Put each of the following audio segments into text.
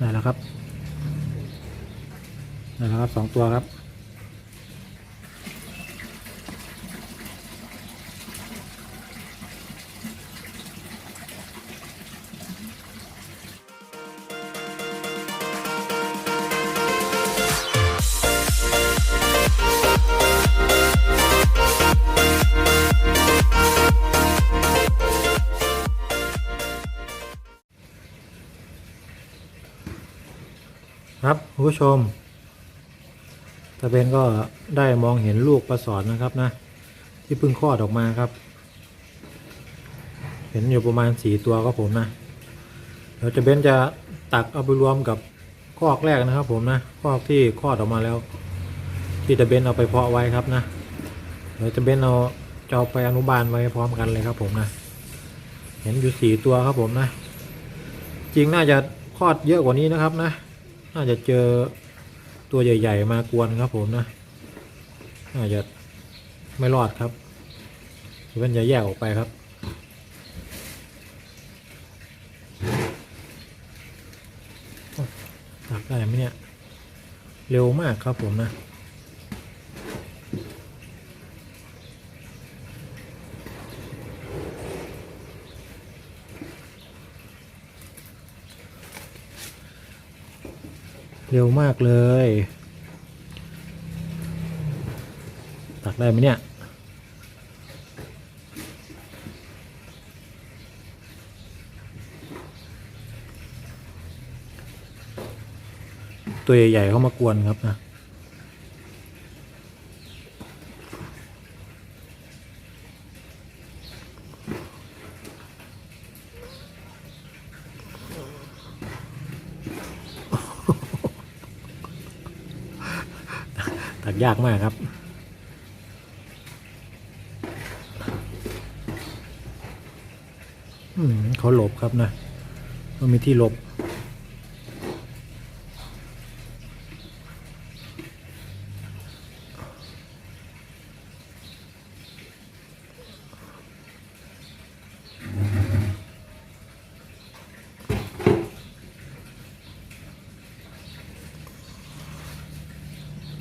ได้แล้วครับได้แล้วครับสองตัวครับ ครับผู้ชมตาเบนก็ได้มองเห็นลูกปลาสอนนะครับนะ ที่เพิ่งคลอดออกมาครับ เห็นอยู่ประมาณสี่ตัวครับผมนะเดี๋ยวจะเบนจะตักเอาไปรวมกับคอกแรกนะครับ ผมนะคอกที่คลอดออกมาแล้ว ที่ตาเบนเอาไปเพาะไว้ครับนะเดี๋ยวจะเบนเอาจะเอาไปอนุบาลไว้พร้อมกันเลยครับ ผมนะ เห็นอยู่สี่ตัวครับผมนะ จริงน่าจะคลอดเยอะกว่านี้นะครับนะ น่าจะเจอตัวใหญ่ ๆ มากวนครับผมนะน่าจะไม่รอดครับมันจะแยกออกไปครับ ตักได้ไหมเนี่ย เร็วมากครับผมนะ เร็วมากเลย ตักได้ไหมเนี่ย ตัวใหญ่ๆเข้ามากวนครับนะ ตัก ยากมากครับอืมเขาหลบครับนะมันมีที่หลบ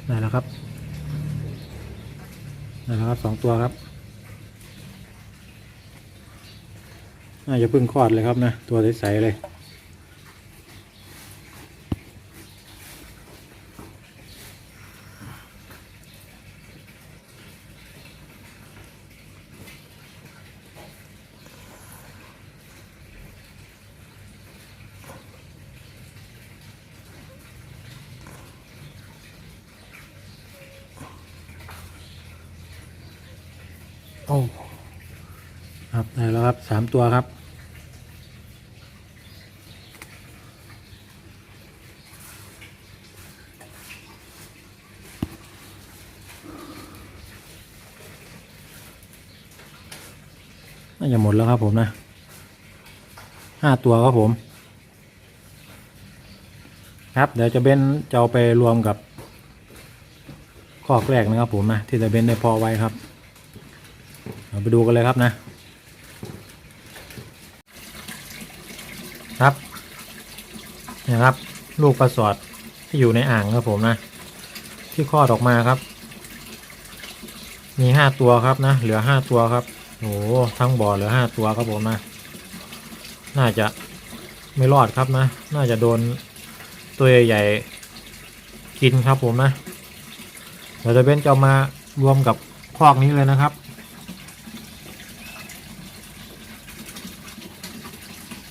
ได้แล้วครับ นะครับสองตัวครับน่าจะพึ่งคลอดเลยครับนะ ตัวใสๆเลย โอ้ ครับ ได้แล้วครับ สามตัวครับ น่าจะหมดแล้วครับผมนะห้าตัวครับผม ครับ เดี๋ยวจะเบ้นจะเอาไปรวมกับคอกแรกนะครับผมนะที่จะเบ้นได้พอไว้ครับ เราไปดูกันเลยครับนะ ครับนี่ยครับ ลูกปลาสอดที่อยู่ในอ่างครับผมนะ ที่คลอดออกมาครับ มีห้าตัวครับนะ เหลือห้าตัวครับโอ้โหทั้งบ่อเหลือห้าตัวครับผมนะ น่าจะไม่รอดครับนะ น่าจะโดนตัวใหญ่กินครับผมนะเดี๋ยวจะเป็นจะมารวมกับคอกนี้เลยนะครับ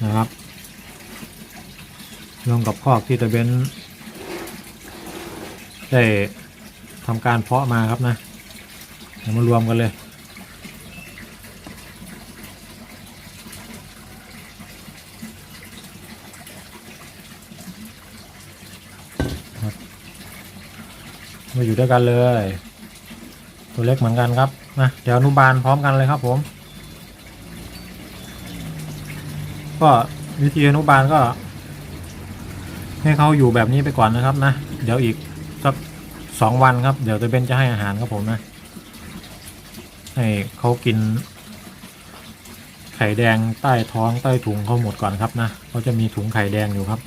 นะครับ รวมกับคอกที่ตะเบนได้ทำการเพาะมาครับนะเดี๋ยวมารวมกันเลยมาอยู่ด้วยกันเลย ตัวเล็กเหมือนกันครับนะเดี๋ยวอนุบาลพร้อมกันเลยครับผม ก็วิธีอนุบาลก็ ให้เขาอยู่แบบนี้ไปก่อนนะครับนะ เดี๋ยวอีกสักสองวันครับ เดี๋ยวตัวเบนจะให้อาหารครับผมนะ ให้เขากิน ไข่แดงใต้ท้องใต้ถุงเขาหมดก่อนครับนะเขาจะมีถุงไข่แดงอยู่ครับ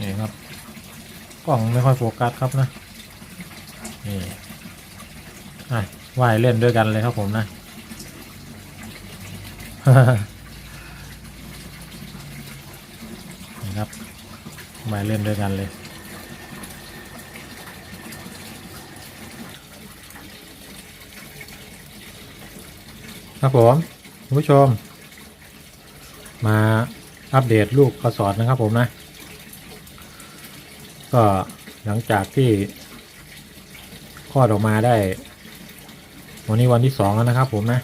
นี่ครับกล่องไม่ค่อยโฟกัสครับนะนี่ว่ายเล่นด้วยกันเลยครับผมนะ ว่าเล่นด้วยกันเลยครับผมคุณผู้ชม มาอัปเดตลูกกระสอนนะครับผมนะ ก็หลังจากที่คลอดออกมาได้ วันนี้วันที่สองแล้วนะครับผมนะ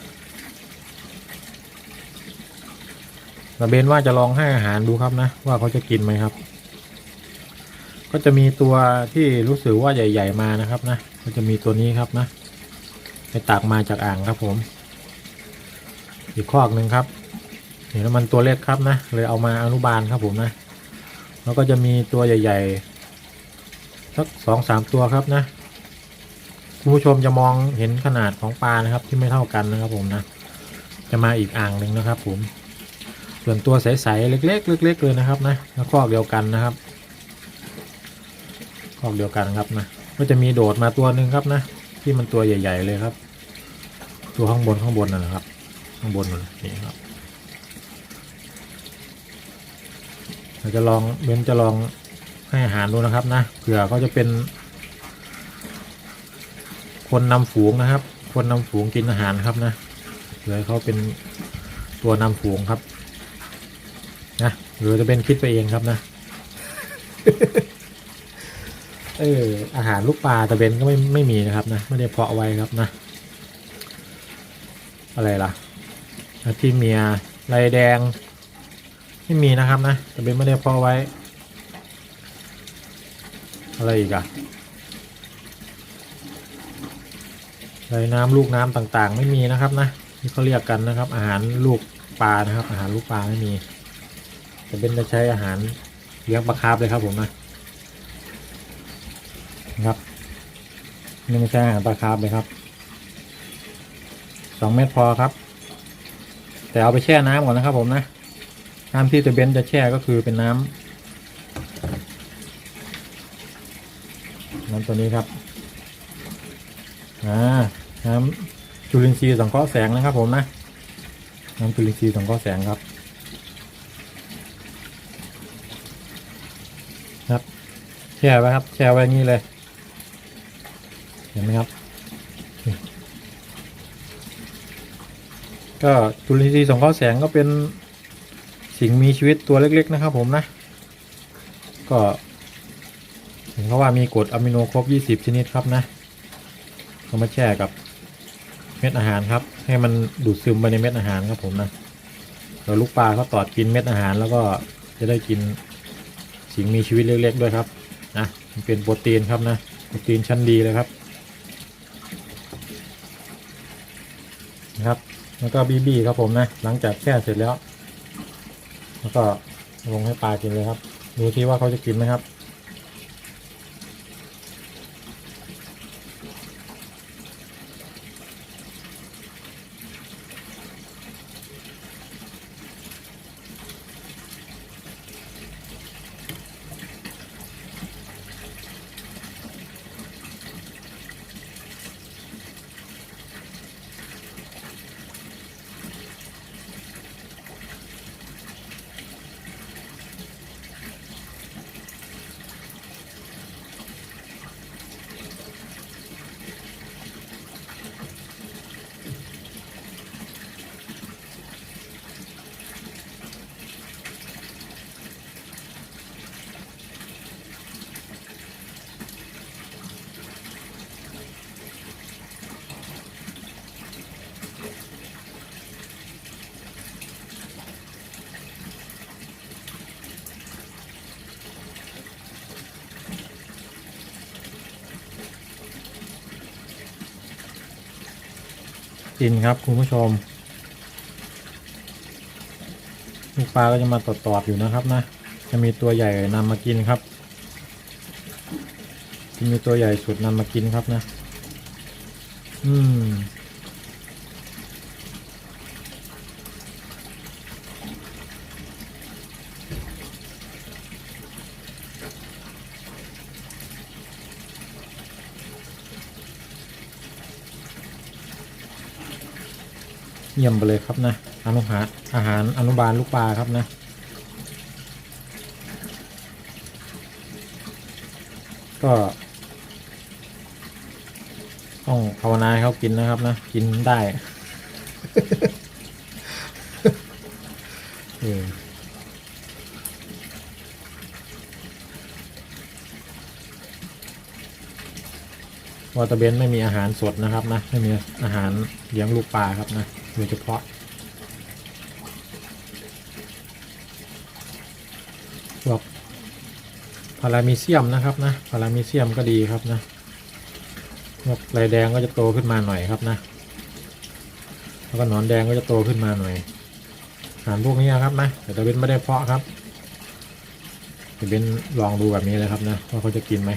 ระเบนว่าจะลองให้อาหารดูครับนะ ว่าเขาจะกินไหมครับ ก็จะมีตัวที่รู้สึกว่าใหญ่ ๆ มานะครับนะ ก็จะมีตัวนี้ครับนะไปตักมาจากอ่างครับผม อีกคอกหนึ่งครับเห็นแล้วมันตัวเล็กครับนะเลยเอามาอนุบาลครับผมนะ แล้วก็จะมีตัวใหญ่ๆสักสองสามตัวครับนะคุณผู้ชมจะมองเห็นขนาดของปลานะครับ ที่ไม่เท่ากันนะครับผมนะ จะมาอีกอ่างหนึ่งนะครับ ผม ส่วนตัวใสๆเล็กๆเล็กๆเลยนะครับนะแล้วคอกเดียวกันนะครับ คอกเดียวกันครับนะก็จะมีโดดมาตัวหนึ่งครับนะ ที่มันตัวใหญ่ ๆ เลยครับ ตัวข้างบนข้างบนนั่นแหละครับ ข้างบนนั่นนี่ครับเราจะลองเบนจะลองให้อาหารดูนะครับนะเผื่อเขาจะเป็น คนนำฝูงนะครับ คนนำฝูงกินอาหารครับนะเผื่อเขาเป็นตัวนำฝูงครับนะหรือจะเป็นคิดไปเองครับนะ อออาหารลูกปลาตะเบนก็ไม่ไม่มีนะครับนะไม่ได้เพาะไว้ครับนะ อะไรล่ะที่เมียลายแดง ไม่มีนะครับนะตะเบนไม่ได้เพาะไว้ อะไรอีกอะลายน้ำลูกน้ำต่างๆ ไม่มีนะครับนะที่เขาเรียกกันนะครับ อาหารลูกปลานะครับ อาหารลูกปลาไม่มี จะเป็นจะใช้อาหารเลี้ยงปลาคาร์ฟเลยครับผมนะนะครับ นี่ไม่ใช่อาหารปลาคาร์ฟเลยครับสองเม็ดพอครับ แต่เอาไปแช่น้ำก่อนนะครับ ผมนะน้ำที่จะเบนจะแช่ก็คือเป็นน้ำน้ำตัวนี้ครับอ่าน้ำจุลินทรีย์สังเคราะห์แสงนะครับ ผมนะน้ำจุลินทรีย์สังเคราะห์แสงครับ ครับแช่ไว้ครับ แช่ไว้อย่างนี้เลย เห็นไหมครับ ก็จุลินทรีย์สังเคราแสงก็เป็นสิ่งมีชีวิตตัวเล็ก ๆ นะครับ ผมนะ ก็เห็นเขาว่ามีกรดอะมิโนครบ 20 ชนิดครับนะเอามาแช่กับเม็ดอาหารครับ ให้มันดูดซึมไปในเม็ดอาหารครับผมนะแล้วลูกปลาเขาตอดกินเม็ดอาหารแล้วก็จะได้กินสิ่งมีชีวิตเล็กๆด้วยครับนะเป็นโปรตีนครับนะโปรตีนชั้นดีเลยครับ นะ ครับ แล้วก็บีบีครับผมนะ หลังจากแช่เสร็จแล้ว แล้วก็ลงให้ปลากินเลยครับ ดูที่ว่าเขาจะกินไหมครับ กินครับคุณผู้ชม ลูกปลาก็จะมาตอดๆอยู่นะครับนะ จะมีตัวใหญ่นำมากินครับ จะมีตัวใหญ่สุดนำมากินครับนะ อืม เยี่ยมไปเลยครับนะอนุหารอาหารอนุบาลลูกปลาครับนะก็ต้องภาวนาให้เขากินนะครับนะ กินได้วอเตเบนไม่มีอาหารสดนะครับนะ ไม่มีอาหารเลี้ยงลูกปลาครับนะ โดยเฉพาะ พวกพารามีเซียมนะครับนะพารามีเซียมก็ดีครับนะพวกลายแดงก็จะโตขึ้นมาหน่อยครับนะแล้วก็หนอนแดงก็จะโตขึ้นมาหน่อยอาหารพวกนี้ครับนะแต่ตะเบนไม่ได้เพาะครับตะเบนลองดูแบบนี้เลยครับนะว่าเขาจะกินไหม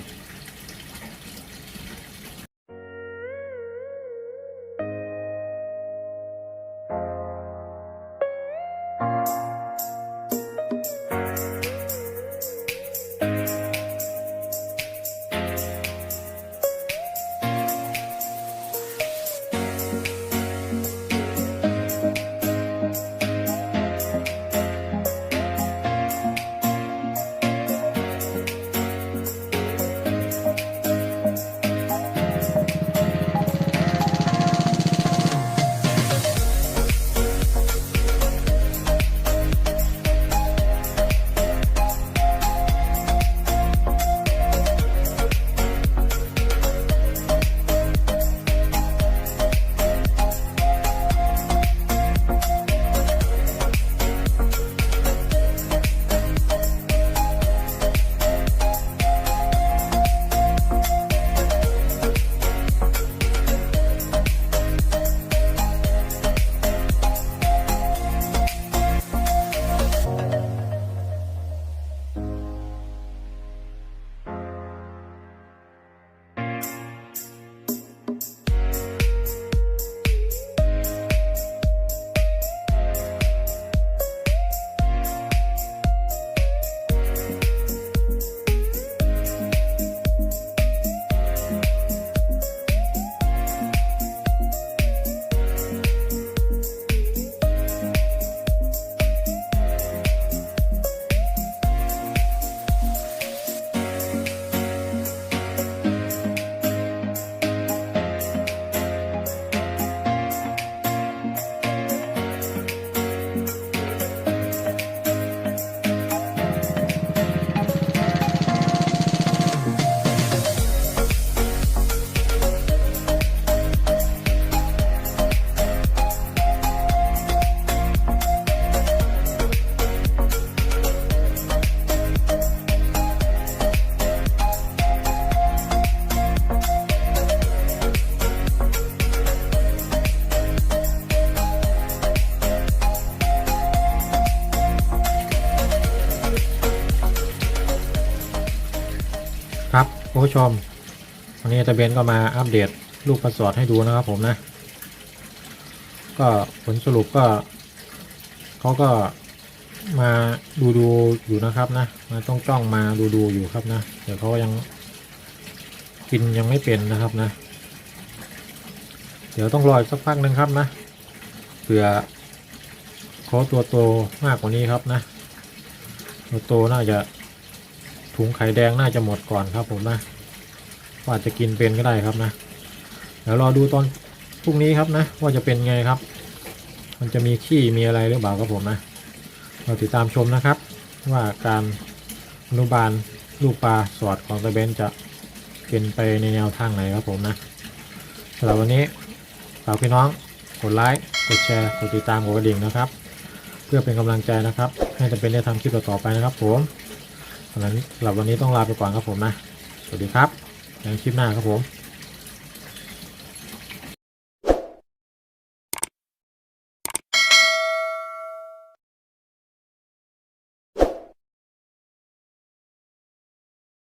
คุณผู้ชม วันนี้ตะเบนก็มาอัปเดตลูกประสอดให้ดูนะครับผมนะ ก็ผลสรุปก็เขาก็มาดูดูอยู่นะครับนะ มาต้องจ้องมาดูดูอยู่ครับนะ เดี๋ยวเขายังกินยังไม่เป็นนะครับนะ เดี๋ยวต้องรออีกสักพักหนึ่งครับนะเผื่อเขาตัวโตมากกว่านี้ครับนะ ตัวโตน่าจะ ถุงไข่แดงน่าจะหมดก่อนครับผมนะว่าจะกินเป็นก็ได้ครับนะเดี๋ยวรอดูตอนพรุ่งนี้ครับนะ ว่าจะเป็นไงครับ มันจะมีขี้มีอะไรหรือเปล่าครับผมนะเราติดตามชมนะครับ ว่าการอนุบาลลูกปลาสอดของตะเบนจะเป็นไปในแนวทางไหนครับผมนะสำหรับวันนี้ฝากพี่น้องกดไลค์กดแชร์กดติดตามกดกระดิ่งนะครับ เพื่อเป็นกำลังใจนะครับ ให้ตะเบนได้ทำคลิปต่อๆไปนะครับผม สำหรับวันนี้ต้องลาไปก่อนครับผมนะ สวัสดีครับในคลิปหน้าครับผม